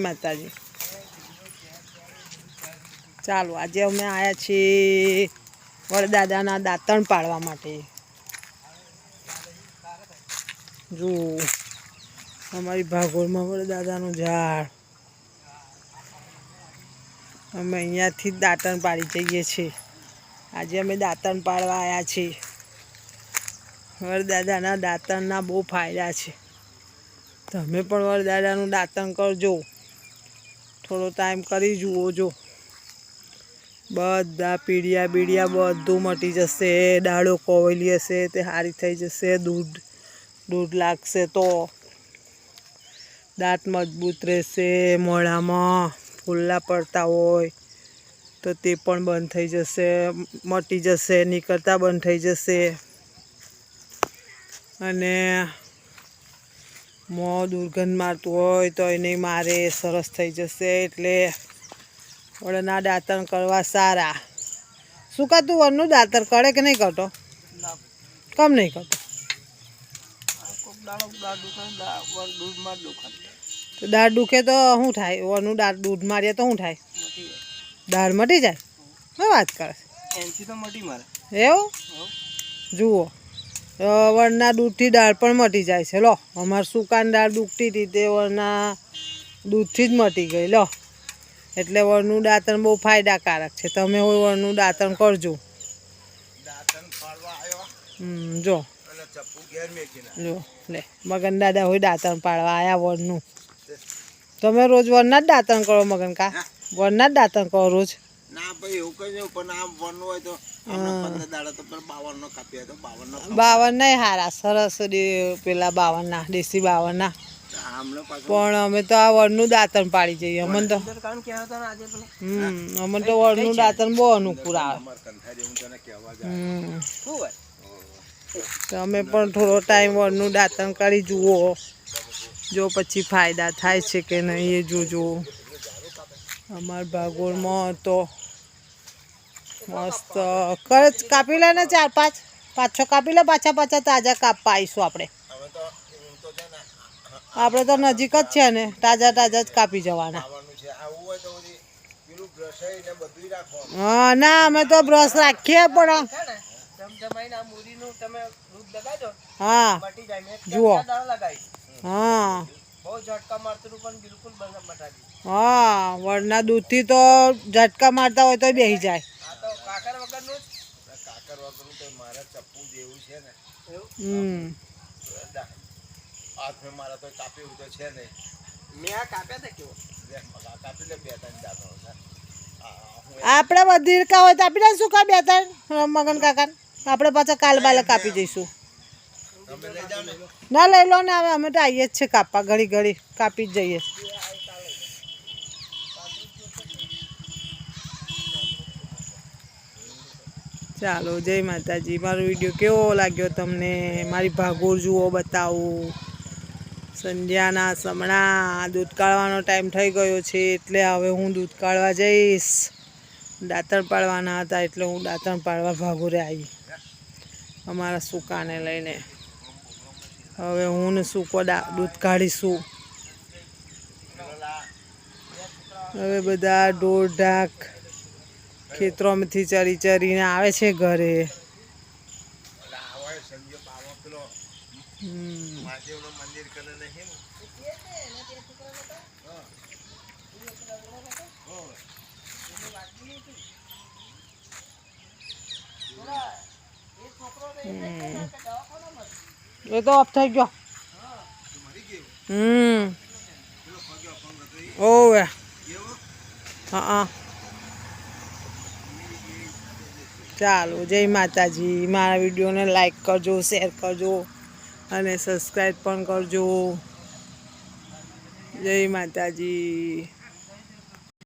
માતાજી. ચાલો, આજે અમે આવ્યા છીએ વડદાદાના દાંતણ પાડવા માટે. જો, અમારી ભાગોળમાં વડદાદાનું ઝાડ. અમે અહીંયાથી જ દાંતણ પાડી જઈએ છીએ. આજે અમે દાંતણ પાડવા આવ્યા છીએ. વરદાદાના દાંતણના બહુ ફાયદા છે. તમે પણ વરદાદાનું દાંતણ કરજો. થોડો ટાઈમ કરી જુઓ જો. બધા પીડિયા બીડિયા બધું મટી જશે. દાડો કોવેલી હશે, તે સારી થઈ જશે. દૂધ દૂધ લાગશે તો. દાંત મજબૂત રહેશે મોઢામાં. ફૂલ્લા પડતા હોય તો તે પણ બંધ થઈ જશે. મટી જશે, નીકળતા બંધ થઈ જશે. અને મોં દુર્ગંધ મારતું હોય તો એ નહીં મારે સરસ થઈ જશે એટલે વડના દાંતણ કરવા સારા. શું કા તું વરનું દાંતણ કરે કે નહીં કરતો? કમ નહીં કરતો. તો દાળ દુખે તો શું થાય? વરનું દાળ દૂધ મારીએ તો શું થાય? દાળ મટી જાય? શું વાત કરે? એનથી તો મોટી મારે. એવું? જુઓ. વરના દૂધથી દાળ પણ મટી જાય છે. લો અમારે સુકાન દાળ દુખતી હતી તે વરના દૂધથી જ મટી ગઈ. લો એટલે વરનું દાંતણ બહુ ફાયદાકારક છે. તમે હોય વરનું દાંતણ કરજો. જો. જો લે મગન દાદા હોય દાંતણ પાડવા આયા વરનું તમે રોજ વરના જ દાંતણ કરો મગન કા? વરના જ દાંતણ કરો રોજ. ના ભાઈ એવું કઈ નહીં પણ આમ વન હોય તો પંદર દાડા તો પેલા બાવન નો કાપી તો બાવન નો બાવન નહીં હારા સરસ પેલા પેલા બાવનના દેશી બાવન ના પણ અમે તો આ વરનું દાંતણ પાડી જઈએ અમને તો હતા અમને તો વરનું દાંતણ બહુ અનુકૂળ આવે. તમે પણ થોડો ટાઈમ વરનું દાંતણ કરી જુઓ જો પછી ફાયદા થાય છે કે નહીં એ જોજો. અમાર ભાગોળમાં તો મસ્ત. કરે કાપી લે ને ચાર પાંચ પાંચ છ કાપી લે પાછા પાછા તાજા કાપવા આવીશું આપણે. હવે તો હું તો છે ને આપણે તો નજીક જ છે ને તાજા તાજા જ કાપી જવાના. આવવાનું છે આવું હોય તો બધી પેલું બ્રશ ને બધું રાખો હા ના અમે તો બ્રશ રાખીએ પણ હા મટી જાય મેં જુઓ. હા. બહુ ઝટકા મારતું પણ બિલકુલ બંધ મટાડી હા વડના દૂધથી તો ઝટકા મારતા હોય તો બેસી જાય. કાકર વગરનું કાકર વગરનું તો મારા ચપ્પુ જેવું છે ને. એવું? હમ. હાથ મેં મારા તો કાપ્યું તો છે નહીં. મેં આ કાપ્યા હતા કેવો? કાપી લે બે ત્રણ જાતો આપણે વધીરકા રીકા હોય તો આપી દે શું કા બે ત્રણ? મગન કાકા આપણે પાછા કાલ બાલે કાપી જઈશું તમે લઈ જાઓ ને. ના લઈ લો ને હવે અમે તો આવીએ જ છે કાપવા ઘડી ઘડી કાપી જ જઈએ. ચાલો, જય માતાજી. મારો વીડિયો કેવો લાગ્યો તમને? મારી ભાગોળ જુઓ, બતાવું. સંધ્યાના સમણા, દૂધ કાઢવાનો ટાઈમ થઈ ગયો છે, એટલે હવે હું દૂધ કાઢવા જઈશ. દાંતણ પાડવાના હતા, એટલે હું દાંતણ પાડવા ભાગોરે આવી. અમારા સુકાને લઈને. હવે હું ને સૂકો દૂધ કાઢીશું. હવે બધા ઢોર ઢાક ખેતરોમાંથી ચરી ચરીને આવે છે ઘરે. એ તો ઓફ થઈ ગયો. હમ. ઓવે. હા. ચાલો, જય માતાજી. મારા વિડીયોને લાઈક કરજો શેર કરજો અને સબસ્ક્રાઈબ પણ કરજો. જય માતાજી.